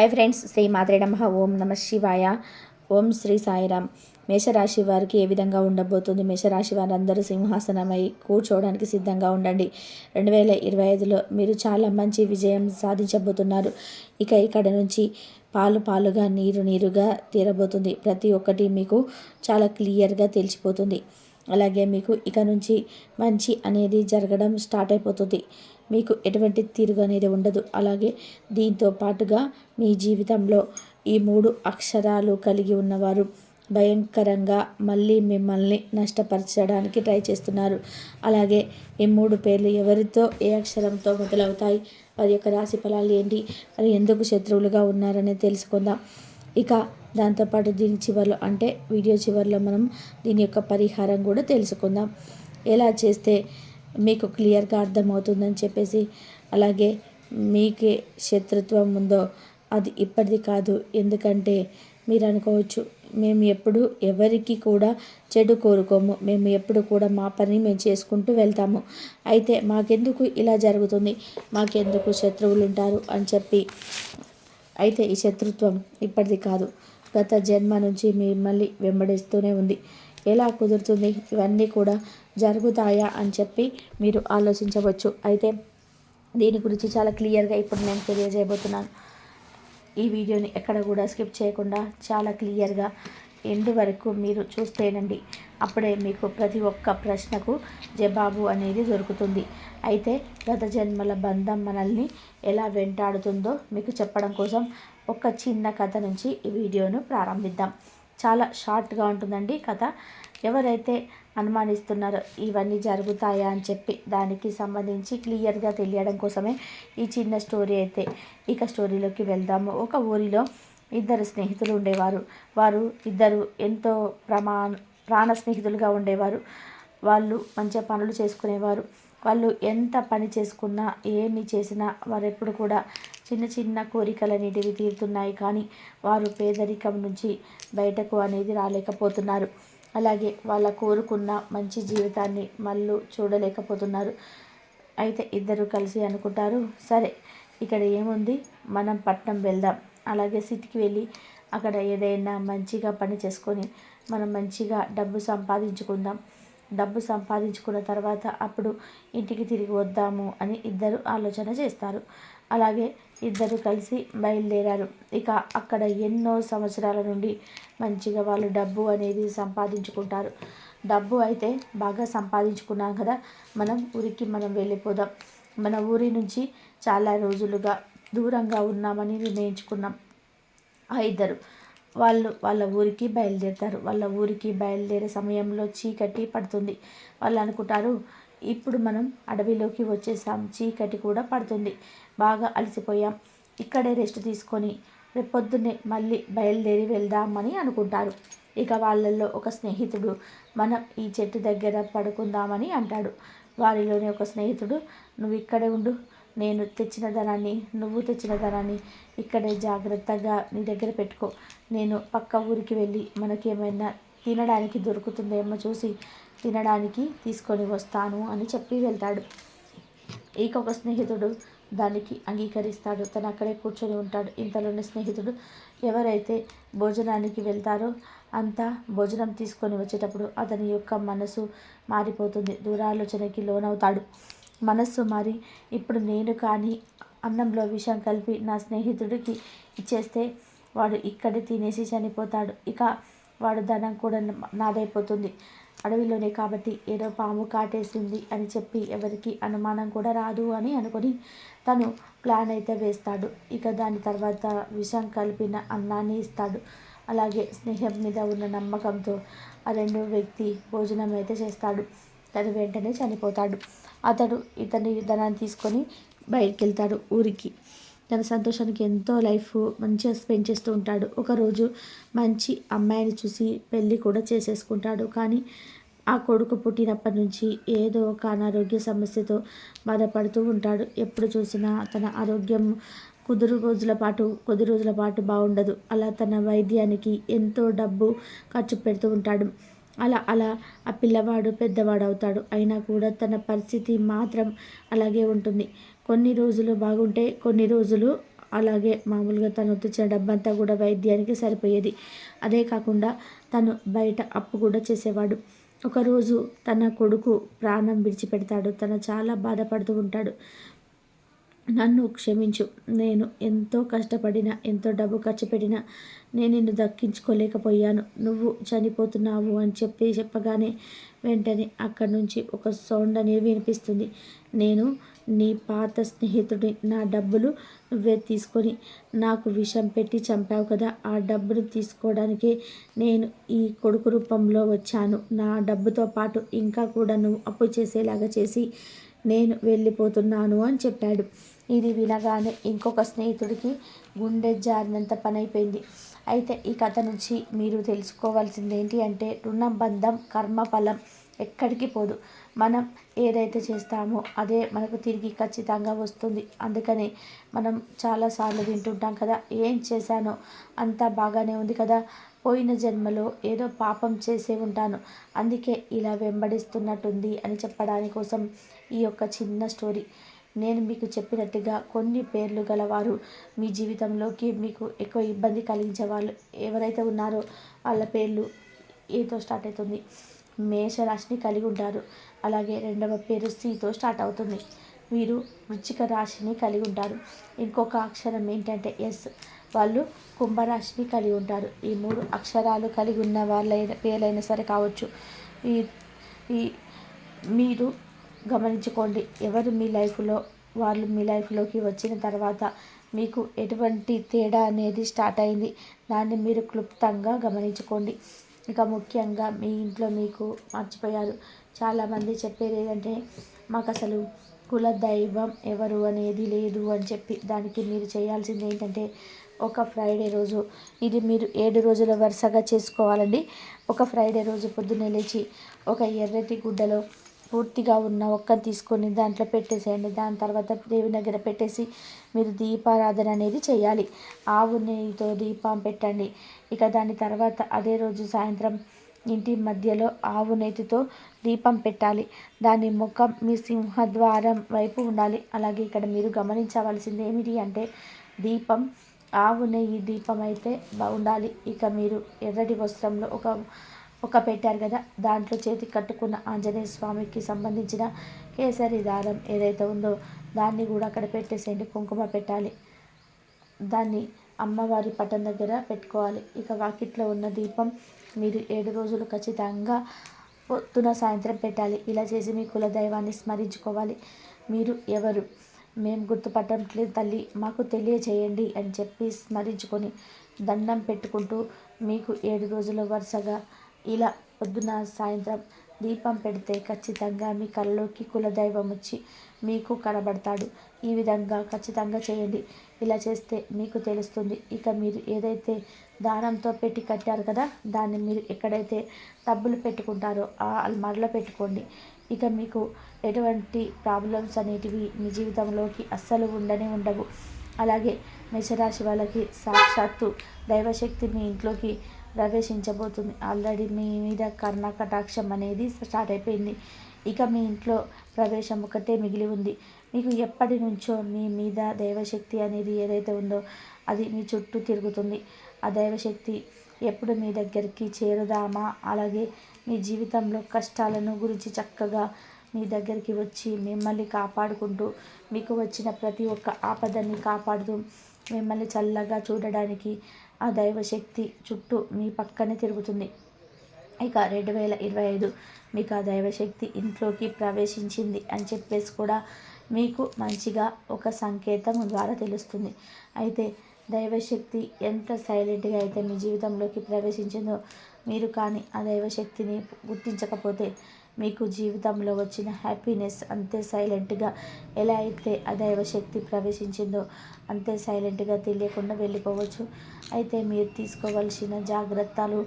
I friends Shri మాత్రే నమ. ఓం నమ శివాయ. ఓం శ్రీ సాయిరామ్. మేషరాశి వారికి ఏ విధంగా ఉండబోతుంది? మేషరాశి వారందరూ సింహాసనమై కూర్చోవడానికి సిద్ధంగా ఉండండి. రెండు వేల ఇరవై ఐదులో మీరు చాలా మంచి విజయం సాధించబోతున్నారు. ఇక ఇక్కడ నుంచి పాలు పాలుగా నీరు నీరుగా తీరబోతుంది. ప్రతి ఒక్కటి మీకు చాలా క్లియర్గా తెలిసిపోతుంది. అలాగే మీకు ఇక నుంచి మంచి అనేది జరగడం స్టార్ట్ అయిపోతుంది. మీకు ఎటువంటి తిరుగు అనేది ఉండదు. అలాగే దీంతో పాటుగా మీ జీవితంలో ఈ మూడు అక్షరాలు కలిగి ఉన్నవారు భయంకరంగా మళ్ళీ మిమ్మల్ని నష్టపరచడానికి ట్రై చేస్తున్నారు. అలాగే ఈ మూడు పేర్లు ఎవరితో ఏ అక్షరంతో మొదలవుతాయి వారి యొక్క రాశి ఫలాలు ఏంటి మరి ఎందుకు శత్రువులుగా ఉన్నారని తెలుసుకుందాం. ఇక దాంతోపాటు దీని చివరిలో అంటే వీడియో చివరిలో మనం దీని యొక్క పరిహారం కూడా తెలుసుకుందాం. ఎలా చేస్తే మీకు క్లియర్గా అర్థమవుతుందని చెప్పేసి అలాగే మీకే శత్రుత్వం ఉందో అది ఇప్పటిది కాదు. ఎందుకంటే మీరు అనుకోవచ్చు మేము ఎప్పుడు ఎవరికి కూడా చెడు కోరుకోము. మేము ఎప్పుడు కూడా మా పని మేము చేసుకుంటూ వెళ్తాము. అయితే మాకెందుకు ఇలా జరుగుతుంది? మాకెందుకు శత్రువులు ఉంటారు అని చెప్పి అయితే ఈ శత్రుత్వం ఇప్పటిది కాదు. గత జన్మ నుంచి మిమ్మల్ని వెంబడిస్తూనే ఉంది. ఎలా కుదురుతుంది? ఇవన్నీ కూడా జరుగుతాయా అని చెప్పి మీరు ఆలోచించవచ్చు. అయితే దీని గురించి చాలా క్లియర్గా ఇప్పుడు నేను తెలియజేయబోతున్నాను. ఈ వీడియోని ఎక్కడ కూడా స్కిప్ చేయకుండా చాలా క్లియర్గా ఎండ్ వరకు మీరు చూస్తేనండి అప్పుడే మీకు ప్రతి ఒక్క ప్రశ్నకు జవాబు అనేది దొరుకుతుంది. అయితే గత జన్మల బంధం మనల్ని ఎలా వెంటాడుతుందో మీకు చెప్పడం కోసం ఒక చిన్న కథ నుంచి ఈ వీడియోను ప్రారంభిద్దాం. చాలా షార్ట్గా ఉంటుందండి కథ. ఎవరైతే అనుమానిస్తున్నారో ఇవన్నీ జరుగుతాయా అని చెప్పి దానికి సంబంధించి క్లియర్గా తెలియడం కోసమే ఈ చిన్న స్టోరీ అయితే ఇక స్టోరీలోకి వెళ్దాము. ఒక ఊరిలో ఇద్దరు స్నేహితులు ఉండేవారు. వారు ఇద్దరు ఎంతో ప్రమా ప్రాణ స్నేహితులుగా ఉండేవారు. వాళ్ళు మంచిగా పనులు చేసుకునేవారు. వాళ్ళు ఎంత పని చేసుకున్నా ఏమి చేసినా వారు ఎప్పుడు కూడా చిన్న చిన్న కోరికలు అనేటివి తీరుతున్నాయి. కానీ వారు పేదరికం నుంచి బయటకు అనేది రాలేకపోతున్నారు. అలాగే వాళ్ళ కోరుకున్న మంచి జీవితాన్ని మళ్ళీ చూడలేకపోతున్నారు. అయితే ఇద్దరు కలిసి అనుకుంటారు సరే ఇక్కడ ఏముంది? మనం పట్నం వెళ్దాం. అలాగే సిటీకి వెళ్ళి అక్కడ ఏదైనా మంచిగా పని చేసుకొని మనం మంచిగా డబ్బు సంపాదించుకుందాం. డబ్బు సంపాదించుకున్న తర్వాత అప్పుడు ఇంటికి తిరిగి వద్దాము అని ఇద్దరు ఆలోచన చేస్తారు. అలాగే ఇద్దరు కలిసి బయలుదేరారు. ఇక అక్కడ ఎన్నో సంవత్సరాల నుండి మంచిగా వాళ్ళు డబ్బు అనేది సంపాదించుకుంటారు. డబ్బు అయితే బాగా సంపాదించుకున్నాం కదా మనం ఊరికి మనం వెళ్ళిపోదాం. మన ఊరి నుంచి చాలా రోజులుగా దూరంగా ఉన్నామని నిర్ణయించుకున్నాం. ఆ ఇద్దరు వాళ్ళు వాళ్ళ ఊరికి బయలుదేరుతారు. వాళ్ళ ఊరికి బయలుదేరే సమయంలో చీకటి పడుతుంది. వాళ్ళు అనుకుంటారు ఇప్పుడు మనం అడవిలోకి వచ్చేసాం. చీకటి కూడా పడుతుంది. బాగా అలసిపోయాం. ఇక్కడే రెస్ట్ తీసుకొని రేపొద్దునే మళ్ళీ బయలుదేరి వెళ్దామని అనుకుంటారు. ఇక వాళ్ళల్లో ఒక స్నేహితుడు మనం ఈ చెట్టు దగ్గర పడుకుందామని అంటాడు. వారిలోనే ఒక స్నేహితుడు నువ్వు ఇక్కడే ఉండు. నేను తెచ్చిన ధనాన్ని నువ్వు తెచ్చిన ధనాన్ని ఇక్కడే జాగ్రత్తగా నీ దగ్గర పెట్టుకో. నేను పక్క ఊరికి వెళ్ళి మనకేమైనా తినడానికి దొరుకుతుందేమో చూసి తినడానికి తీసుకొని వస్తాను అని చెప్పి వెళ్తాడు. ఇక ఒక స్నేహితుడు దానికి అంగీకరిస్తాడు. తను అక్కడే కూర్చొని ఉంటాడు. ఇంతలోని స్నేహితుడు ఎవరైతే భోజనానికి వెళ్తారో అంతా భోజనం తీసుకొని వచ్చేటప్పుడు అతని యొక్క మనసు మారిపోతుంది. దూరాలోచనకి లోనవుతాడు. మనస్సు మారి ఇప్పుడు నేను కానీ అన్నంలో విషం కలిపి నా స్నేహితుడికి ఇచ్చేస్తే వాడు ఇక్కడే తినేసి చనిపోతాడు. ఇక వాడు ధనం కూడా నాదైపోతుంది. అడవిలోనే కాబట్టి ఏదో పాము కాటేసింది అని చెప్పి ఎవరికి అనుమానం కూడా రాదు అని అనుకొని తను ప్లాన్ అయితే వేస్తాడు. ఇక దాని తర్వాత విషం కలిపిన అన్నాన్ని ఇస్తాడు. అలాగే స్నేహం మీద ఉన్న నమ్మకంతో ఆ రెండో వ్యక్తి భోజనం అయితే చేస్తాడు. తను వెంటనే చనిపోతాడు. అతడు ఇతని ధనాన్ని తీసుకొని బయటికి వెళ్తాడు ఊరికి. తన సంతోషానికి ఎంతో లైఫ్ మంచిగా స్పెండ్ చేస్తూ ఉంటాడు. ఒకరోజు మంచి అమ్మాయిని చూసి పెళ్ళి కూడా చేసేసుకుంటాడు. కానీ ఆ కొడుకు పుట్టినప్పటి నుంచి ఏదో ఒక అనారోగ్య సమస్యతో బాధపడుతూ ఉంటాడు. ఎప్పుడు చూసినా తన ఆరోగ్యం కుదురు రోజుల పాటు కొద్ది రోజుల పాటు బాగుండదు. అలా తన వైద్యానికి ఎంతో డబ్బు ఖర్చు పెడుతూ ఉంటాడు. అలా అలా ఆ పిల్లవాడు పెద్దవాడు అవుతాడు అయినా కూడా తన పరిస్థితి మాత్రం అలాగే ఉంటుంది. కొన్ని రోజులు బాగుంటే కొన్ని రోజులు అలాగే మామూలుగా తను తెచ్చిన డబ్బంతా కూడా వైద్యానికి సరిపోయేది. అదే కాకుండా తను బయట అప్పు కూడా చేసేవాడు. ఒకరోజు తన కొడుకు ప్రాణం విడిచిపెడతాడు. తను చాలా బాధపడుతూ ఉంటాడు. నన్ను క్షమించు. నేను ఎంతో కష్టపడిన ఎంతో డబ్బు ఖర్చు పెట్టినా నేను నిన్ను దక్కించుకోలేకపోయాను. నువ్వు చనిపోతున్నావు అని చెప్పి చెప్పగానే వెంటనే అక్కడి నుంచి ఒక సౌండ్ అనేది వినిపిస్తుంది. నేను నీ పాత స్నేహితుడి నా డబ్బులు నువ్వే తీసుకొని నాకు విషం పెట్టి చంపావు కదా ఆ డబ్బును తీసుకోవడానికి నేను ఈ కొడుకు రూపంలో వచ్చాను. నా డబ్బుతో పాటు ఇంకా కూడా నువ్వు అప్పు చేసేలాగా చేసి నేను వెళ్ళిపోతున్నాను అని చెప్పాడు. ఇది వినగానే ఇంకొక స్నేహితుడికి గుండె జారినంత పని అయిపోయింది అయితే ఈ కథ నుంచి మీరు తెలుసుకోవాల్సింది ఏంటి అంటే రుణబంధం కర్మఫలం ఎక్కడికి పోదు. మనం ఏదైతే చేస్తామో అదే మనకు తిరిగి ఖచ్చితంగా వస్తుంది. అందుకని మనం చాలాసార్లు వింటుంటాం కదా ఏం చేశానో అంతా బాగానే ఉంది కదా పోయిన జన్మలో ఏదో పాపం చేసే ఉంటాను. అందుకే ఇలా వెంబడిస్తున్నట్టుంది అని చెప్పడాని కోసం ఈ యొక్క చిన్న స్టోరీ. నేను మీకు చెప్పినట్టుగా కొన్ని పేర్లు గలవారు మీ జీవితంలోకి మీకు ఎక్కువ ఇబ్బంది కలిగించే వాళ్ళు ఎవరైతే ఉన్నారో వాళ్ళ పేర్లు ఏతో స్టార్ట్ అవుతుంది. మేషరాశిని కలిగి ఉంటారు. అలాగే రెండవ పేరు సితో స్టార్ట్ అవుతుంది. వీరు వృచ్చిక రాశిని కలిగి ఉంటారు. ఇంకొక అక్షరం ఏంటంటే ఎస్. వాళ్ళు కుంభరాశిని కలిగి ఉంటారు. ఈ మూడు అక్షరాలు కలిగి ఉన్న వాళ్ళైన పేర్లైనా సరే కావచ్చు. ఈ ఈ మీరు గమనించుకోండి. ఎవరు మీ లైఫ్లో వాళ్ళు మీ లైఫ్లోకి వచ్చిన తర్వాత మీకు ఎటువంటి తేడా అనేది స్టార్ట్ అయింది? దాన్ని మీరు క్లుప్తంగా గమనించుకోండి. ఇక ముఖ్యంగా మీ ఇంట్లో మీకు మర్చిపోయారు. చాలామంది చెప్పేది ఏంటంటే మాకు అసలు కుల దైవం ఎవరు అనేది లేదు అని చెప్పి. దానికి మీరు చేయాల్సింది ఏంటంటే ఒక ఫ్రైడే రోజు. ఇది మీరు ఏడు రోజుల వరుసగా చేసుకోవాలండి. ఒక ఫ్రైడే రోజు పొద్దున్నే లేచి ఒక ఎర్రటి గుడ్డలో పూర్తిగా ఉన్న ఒక్కని తీసుకొని దాంట్లో పెట్టేసేయండి. దాని తర్వాత దేవుని దగ్గర పెట్టేసి మీరు దీపారాధన అనేది చేయాలి. ఆవు నెయ్యితో దీపం పెట్టండి. ఇక దాని తర్వాత అదే రోజు సాయంత్రం ఇంటి మధ్యలో ఆవు నెయ్యితో దీపం పెట్టాలి. దాని ముఖం మీ సింహద్వారం వైపు ఉండాలి. అలాగే ఇక్కడ మీరు గమనించవలసింది ఏమిటి అంటే దీపం ఆవు నెయ్యి దీపం అయితే బాగుండాలి ఇక మీరు ఎర్రటి వస్త్రంలో ఒక ఒక పెట్టారు కదా. దాంట్లో చేతి కట్టుకున్న ఆంజనేయ స్వామికి సంబంధించిన కేసరి దారం ఏదైతే ఉందో దాన్ని కూడా అక్కడ పెట్టేసేయండి. కుంకుమ పెట్టాలి. దాన్ని అమ్మవారి పటం దగ్గర పెట్టుకోవాలి. ఇక వాకిట్లో ఉన్న దీపం మీరు ఏడు రోజులు ఖచ్చితంగా పొద్దున సాయంత్రం పెట్టాలి. ఇలా చేసి మీ కులదైవాన్ని స్మరించుకోవాలి. మీరు ఎవరు? మేము గుర్తుపట్టట్లేదు తల్లి. మాకు తెలియచేయండి అని చెప్పి స్మరించుకొని దండం పెట్టుకుంటూ మీకు ఏడు రోజుల వరుసగా ఇలా పొద్దున సాయంత్రం దీపం పెడితే ఖచ్చితంగా మీ కళ్ళలోకి కులదైవం వచ్చి మీకు కనబడతాడు. ఈ విధంగా ఖచ్చితంగా చేయండి. ఇలా చేస్తే మీకు తెలుస్తుంది. ఇక మీరు ఏదైతే దానంతో పెట్టి కట్టారు కదా దాన్ని మీరు ఎక్కడైతే డబ్బులు పెట్టుకుంటారో ఆ అల్మార్లో పెట్టుకోండి. ఇక మీకు ఎటువంటి ప్రాబ్లమ్స్ అనేటివి మీ జీవితంలోకి అస్సలు ఉండనే ఉండవు. అలాగే మేషరాశి వాళ్ళకి సాక్షాత్తు దైవశక్తి మీ ఇంట్లోకి ప్రవేశించబోతుంది. ఆల్రెడీ మీ మీద కర్ణ కటాక్షం అనేది స్టార్ట్ అయిపోయింది. ఇక మీ ఇంట్లో ప్రవేశం ఒకటే మిగిలి ఉంది. మీకు ఎప్పటి నుంచో మీ మీద దైవశక్తి అనేది ఏదైతే ఉందో అది మీ చుట్టూ తిరుగుతుంది. ఆ దైవశక్తి ఎప్పుడు మీ దగ్గరికి చేరుదామా? అలాగే మీ జీవితంలో కష్టాలను గురించి చక్కగా మీ దగ్గరికి వచ్చి మిమ్మల్ని కాపాడుకుంటూ మీకు వచ్చిన ప్రతి ఒక్క ఆపదని కాపాడుతూ మిమ్మల్ని చల్లగా చూడడానికి ఆ దైవశక్తి చుట్టూ మీ పక్కనే తిరుగుతుంది. ఇక రెండు వేల ఇరవై ఐదు మీకు ఆ దైవశక్తి ఇంట్లోకి ప్రవేశించింది అని చెప్పేసి కూడా మీకు మంచిగా ఒక సంకేతం ద్వారా తెలుస్తుంది. అయితే దైవశక్తి ఎంత సైలెంట్గా అయితే మీ జీవితంలోకి ప్రవేశించిందో మీరు కానీ ఆ దైవశక్తిని గుర్తించకపోతే మీకు జీవితంలో వచ్చిన హ్యాపీనెస్ అంతే సైలెంట్గా ఎలా అయితే ఆ దైవశక్తి ప్రవేశించిందో అంతే సైలెంట్గా తెలియకుండా వెళ్ళిపోవచ్చు. అయితే మీరు తీసుకోవాల్సిన జాగ్రత్తలు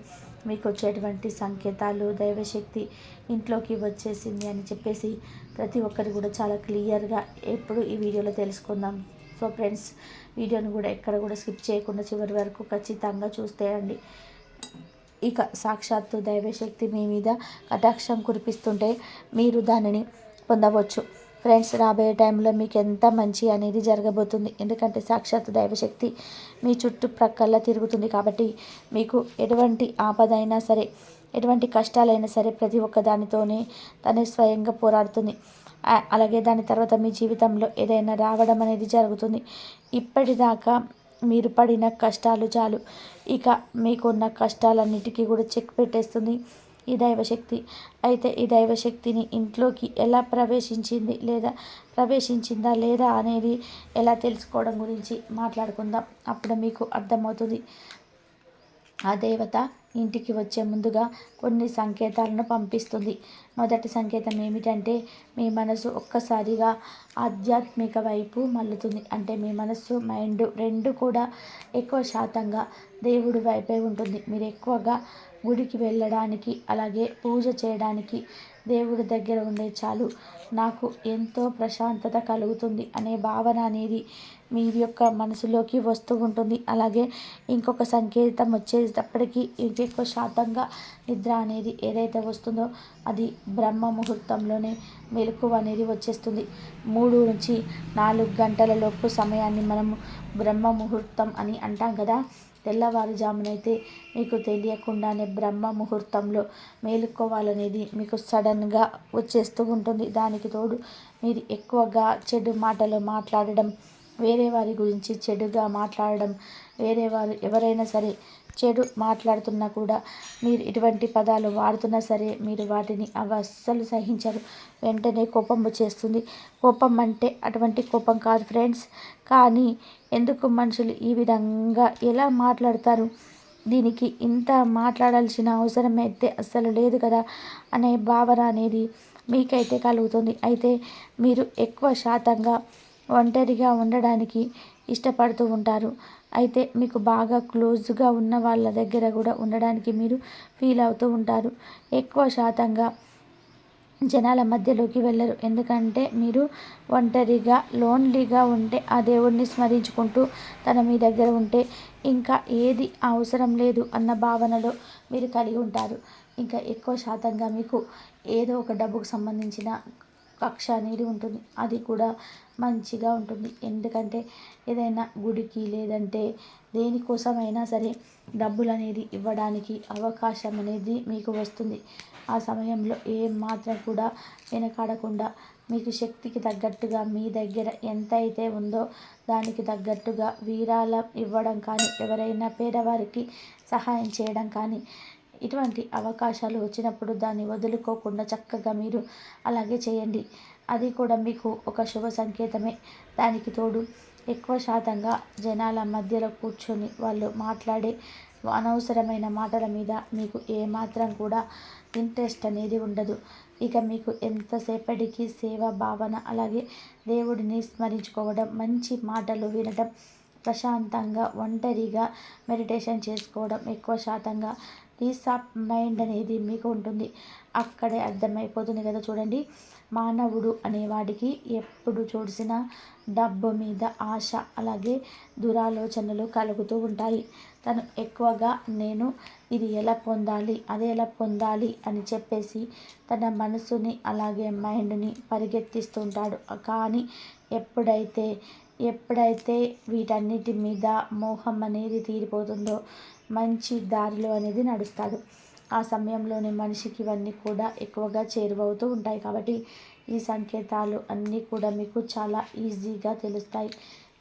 మీకు వచ్చేటువంటి సంకేతాలు దైవశక్తి ఇంట్లోకి వచ్చేసింది అని చెప్పేసి ప్రతి ఒక్కరు కూడా చాలా క్లియర్గా ఎప్పుడు ఈ వీడియోలో తెలుసుకుందాం. సో ఫ్రెండ్స్ వీడియోని కూడా ఎక్కడ కూడా స్కిప్ చేయకుండా చివరి వరకు ఖచ్చితంగా చూస్తేయండి ఇక సాక్షాత్తు దైవశక్తి మీ మీద కటాక్షం కురిపిస్తుంటే మీరు దానిని పొందవచ్చు. ఫ్రెండ్స్ రాబోయే టైంలో మీకు ఎంత మంచి అనేది జరగబోతుంది. ఎందుకంటే సాక్షాత్ దైవశక్తి మీ చుట్టుప్రక్కల తిరుగుతుంది కాబట్టి మీకు ఎటువంటి ఆపదైనా సరే ఎటువంటి కష్టాలైనా సరే ప్రతి ఒక్క దానితోనే తనే స్వయంగా పోరాడుతుంది. అలాగే దాని తర్వాత మీ జీవితంలో ఏదైనా రావడం అనేది జరుగుతుంది. ఇప్పటిదాకా మీరు పడిన కష్టాలు చాలు. ఇక మీకున్న కష్టాలన్నిటికీ కూడా చెక్ పెట్టేస్తుంది ఈ దైవశక్తి. అయితే ఈ దైవశక్తిని ఇంట్లోకి ఎలా ప్రవేశించింది లేదా ప్రవేశించిందా లేదా అనేది ఎలా తెలుసుకోవడం గురించి మాట్లాడుకుందాం. అప్పుడు మీకు అర్థమవుతుంది. ఆ దేవత ఇంటికి వచ్చే ముందుగా కొన్ని సంకేతాలను పంపిస్తుంది. మొదటి సంకేతం ఏమిటంటే మీ మనసు ఒక్కసారిగా ఆధ్యాత్మిక వైపు మల్లుతుంది అంటే మీ మనస్సు మైండ్ రెండు కూడా ఎక్కువ శాతంగా దేవుడి వైపే ఉంటుంది. మీరు ఎక్కువగా గుడికి వెళ్ళడానికి అలాగే పూజ చేయడానికి దేవుడి దగ్గర ఉండే చాలు. నాకు ఎంతో ప్రశాంతత కలుగుతుంది అనే భావన అనేది మీ యొక్క మనసులోకి వస్తూ ఉంటుంది. అలాగే ఇంకొక సంకేతం వచ్చేటప్పటికీ ఇంకెక్కువ శాతంగా నిద్ర అనేది ఏదైతే వస్తుందో అది బ్రహ్మ ముహూర్తంలోనే మెలకువ అనేది వచ్చేస్తుంది. మూడు నుంచి నాలుగు గంటల లోపు సమయాన్ని మనము బ్రహ్మ ముహూర్తం అని అంటాం కదా. తెల్లవారుజామునైతే మీకు తెలియకుండానే బ్రహ్మ ముహూర్తంలో మేలుకోవాలనేది మీకు సడన్గా వచ్చేస్తూ ఉంటుంది. దానికి తోడు మీరు ఎక్కువగా చెడు మాటలు మాట్లాడడం వేరే వారి గురించి చెడుగా మాట్లాడడం వేరే వారు ఎవరైనా సరే చెడు మాట్లాడుతున్నా కూడా మీరు ఇటువంటి పదాలు వాడుతున్నా సరే మీరు వాటిని అవి అస్సలు సహించరు. వెంటనే కోపం వచ్చేస్తుంది. కోపం అంటే అటువంటి కోపం కాదు ఫ్రెండ్స్. కానీ ఎందుకు మనుషులు ఈ విధంగా ఎలా మాట్లాడతారు? దీనికి ఇంత మాట్లాడాల్సిన అవసరం అయితే అస్సలు లేదు కదా అనే భావన అనేది మీకైతే కలుగుతుంది. అయితే మీరు ఎక్కువ శాతంగా ఒంటరిగా ఉండడానికి ఇష్టపడుతూ ఉంటారు. అయితే మీకు బాగా క్లోజ్గా ఉన్న వాళ్ళ దగ్గర కూడా ఉండడానికి మీరు ఫీల్ అవుతూ ఉంటారు. ఎక్కువ శాతంగా జనాల మధ్యలోకి వెళ్ళరు. ఎందుకంటే మీరు ఒంటరిగా లోన్లీగా ఉంటే ఆ దేవుడిని స్మరించుకుంటూ తన మీ దగ్గర ఉంటే ఇంకా ఏది అవసరం లేదు అన్న భావనలో మీరు కలిగి ఉంటారు. ఇంకా ఎక్కువ శాతంగా మీకు ఏదో ఒక డబ్బుకు సంబంధించిన కక్ష అనేది ఉంటుంది. అది కూడా మంచిగా ఉంటుంది. ఎందుకంటే ఏదైనా గుడికి లేదంటే దేనికోసమైనా సరే డబ్బులు అనేది ఇవ్వడానికి అవకాశం అనేది మీకు వస్తుంది. ఆ సమయంలో ఏం మాత్రం కూడా వెనకాడకుండా మీకు శక్తికి తగ్గట్టుగా మీ దగ్గర ఎంత అయితే ఉందో దానికి తగ్గట్టుగా వీరాలం ఇవ్వడం కానీ ఎవరైనా పేదవారికి సహాయం చేయడం కానీ ఇటువంటి అవకాశాలు వచ్చినప్పుడు దాన్ని వదులుకోకుండా చక్కగా మీరు అలాగే చేయండి. అది కూడా మీకు ఒక శుభ సంకేతమే. దానికి తోడు ఎక్కువ శాతంగా జనాల మధ్యలో కూర్చొని వాళ్ళు మాట్లాడే అనవసరమైన మాటల మీద మీకు ఏమాత్రం కూడా ఇంట్రెస్ట్ అనేది ఉండదు. ఇక మీకు ఎంతసేపటికి సేవ భావన అలాగే దేవుడిని స్మరించుకోవడం మంచి మాటలు వినడం ప్రశాంతంగా ఒంటరిగా మెడిటేషన్ చేసుకోవడం ఎక్కువ శాతంగా పీస్ ఆఫ్ మైండ్ అనేది మీకు ఉంటుంది. అక్కడే అర్థమైపోతుంది కదా చూడండి. మానవుడు అనేవాడికి ఎప్పుడు చూసినా డబ్బు మీద ఆశ అలాగే దురాలోచనలు కలుగుతూ ఉంటాయి. తను ఎక్కువగా నేను ఇది ఎలా పొందాలి అది ఎలా పొందాలి అని చెప్పేసి తన మనసుని అలాగే మైండ్ని పరిగెత్తిస్తుంటాడు కానీ ఎప్పుడైతే ఎప్పుడైతే వీటన్నిటి మీద మోహం అనేది తీరిపోతుందో మంచి దారిలో అనేది నడుస్తాడు. ఆ సమయంలోనే మనిషికి ఇవన్నీ కూడా ఎక్కువగా చేరువవుతూ ఉంటాయి. కాబట్టి ఈ సంకేతాలు అన్నీ కూడా మీకు చాలా ఈజీగా తెలుస్తాయి.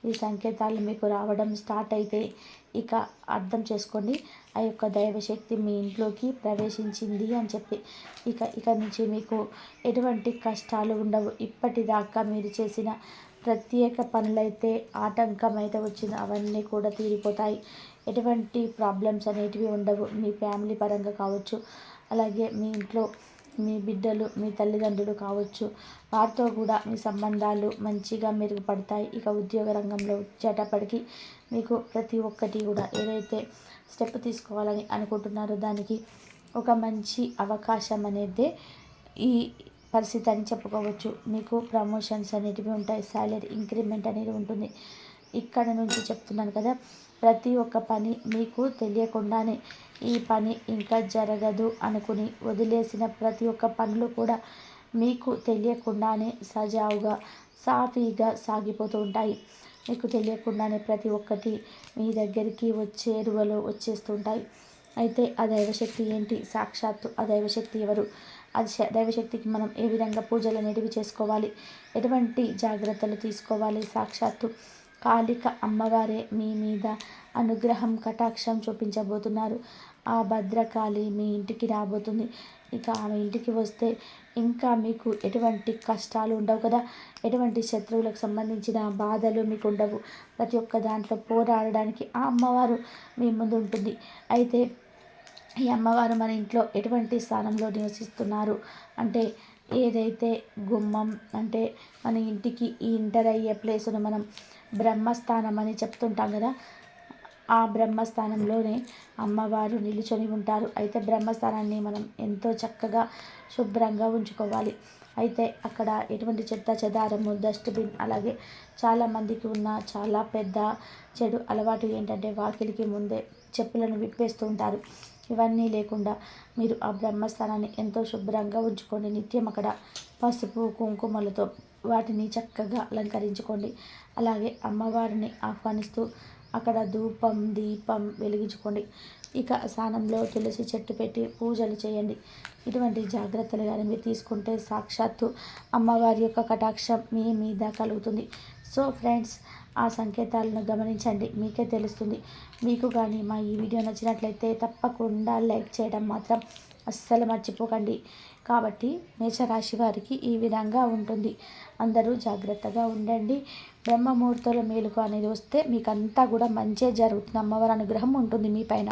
ఈ సంకేతాలు మీకు రావడం స్టార్ట్ అయితే ఇక అర్థం చేసుకోండి. ఆ యొక్క దైవశక్తి మీ ఇంట్లోకి ప్రవేశించింది అని చెప్పి ఇక ఇక నుంచి మీకు ఎటువంటి కష్టాలు ఉండవు. ఇప్పటిదాకా మీరు చేసిన ప్రత్యేక పనులైతే ఆటంకం అయితే వచ్చింది. అవన్నీ కూడా తీరిపోతాయి. ఎటువంటి ప్రాబ్లమ్స్ అనేటివి ఉండవు. మీ ఫ్యామిలీ పరంగా కావచ్చు అలాగే మీ ఇంట్లో మీ బిడ్డలు మీ తల్లిదండ్రులు కావచ్చు. వారితో కూడా మీ సంబంధాలు మంచిగా మెరుగుపడతాయి. ఇక ఉద్యోగ రంగంలో వచ్చేటప్పటికి మీకు ప్రతి ఒక్కటి కూడా ఏదైతే స్టెప్ తీసుకోవాలని అనుకుంటున్నారో దానికి ఒక మంచి అవకాశం అనేది ఈ పరిస్థితి అని చెప్పుకోవచ్చు. మీకు ప్రమోషన్స్ అనేటివి ఉంటాయి. శాలరీ ఇంక్రిమెంట్ అనేది ఉంటుంది. ఇక్కడ నుంచి చెప్తున్నాను కదా ప్రతి ఒక్క పని మీకు తెలియకుండానే ఈ పని ఇంకా జరగదు అనుకుని వదిలేసిన ప్రతి ఒక్క పనులు కూడా మీకు తెలియకుండానే సజావుగా సాఫీగా సాగిపోతూ ఉంటాయి. మీకు తెలియకుండానే ప్రతి ఒక్కటి మీ దగ్గరికి వచ్చే ఎరువలు వచ్చేస్తుంటాయి. అయితే ఆ దైవశక్తి ఏంటి? సాక్షాత్తు ఆ దైవశక్తి ఎవరు? అది దైవశక్తికి మనం ఏ విధంగా పూజలు అనేటివి చేసుకోవాలి? ఎటువంటి జాగ్రత్తలు తీసుకోవాలి? సాక్షాత్తు కాళిక అమ్మవారే మీ మీద అనుగ్రహం కటాక్షం చూపించబోతున్నారు. ఆ భద్రకాళి మీ ఇంటికి రాబోతుంది. ఇక ఆమె ఇంటికి వస్తే ఇంకా మీకు ఎటువంటి కష్టాలు ఉండవు కదా? ఎటువంటి శత్రువులకు సంబంధించిన బాధలు మీకు ఉండవు. ప్రతి ఒక్క దాంట్లో పోరాడడానికి ఆ అమ్మవారు మీ ముందు ఉంటుంది. అయితే ఈ అమ్మవారు మన ఇంట్లో ఎటువంటి స్థానంలో నివసిస్తున్నారు? అంటే ఏదైతే గుమ్మం అంటే మన ఇంటికి ఈ ఇంటర్ అయ్యే ప్లేసును మనం బ్రహ్మస్థానం అని చెప్తుంటాం కదా ఆ బ్రహ్మస్థానంలోనే అమ్మవారు నిలుచొని ఉంటారు. అయితే బ్రహ్మస్థానాన్ని మనం ఎంతో చక్కగా శుభ్రంగా ఉంచుకోవాలి. అయితే అక్కడ ఎటువంటి చెత్త చెదారము డస్ట్బిన్ అలాగే చాలామందికి ఉన్న చాలా పెద్ద చెడు అలవాటు ఏంటంటే వాకిలికి ముందే చెప్పులను విప్పేస్తూ ఉంటారు. ఇవన్నీ లేకుండా మీరు ఆ బ్రహ్మస్థానాన్ని ఎంతో శుభ్రంగా ఉంచుకోండి. నిత్యం అక్కడ పసుపు కుంకుమలతో వాటిని చక్కగా అలంకరించుకోండి. అలాగే అమ్మవారిని ఆహ్వానిస్తూ అక్కడ ధూపం దీపం వెలిగించుకోండి. ఇక స్నానంలో తులసి చెట్టు పెట్టి పూజలు చేయండి. ఇటువంటి జాగ్రత్తలు కానీ మీరు తీసుకుంటే సాక్షాత్తు అమ్మవారి యొక్క కటాక్షం మీ మీద కలుగుతుంది. సో ఫ్రెండ్స్ ఆ సంకేతాలను గమనించండి. మీకే తెలుస్తుంది. మీకు కానీ మా ఈ వీడియో నచ్చినట్లయితే తప్పకుండా లైక్ చేయడం మాత్రం అస్సలు మర్చిపోకండి. కాబట్టి మేషరాశి వారికి ఈ విధంగా ఉంటుంది. అందరూ జాగ్రత్తగా ఉండండి. బ్రహ్మముహూర్తాల మేలుకు అనేది వస్తే మీకు అంతా కూడా మంచే జరుగుతుంది. అమ్మవారి అనుగ్రహం ఉంటుంది మీ పైన.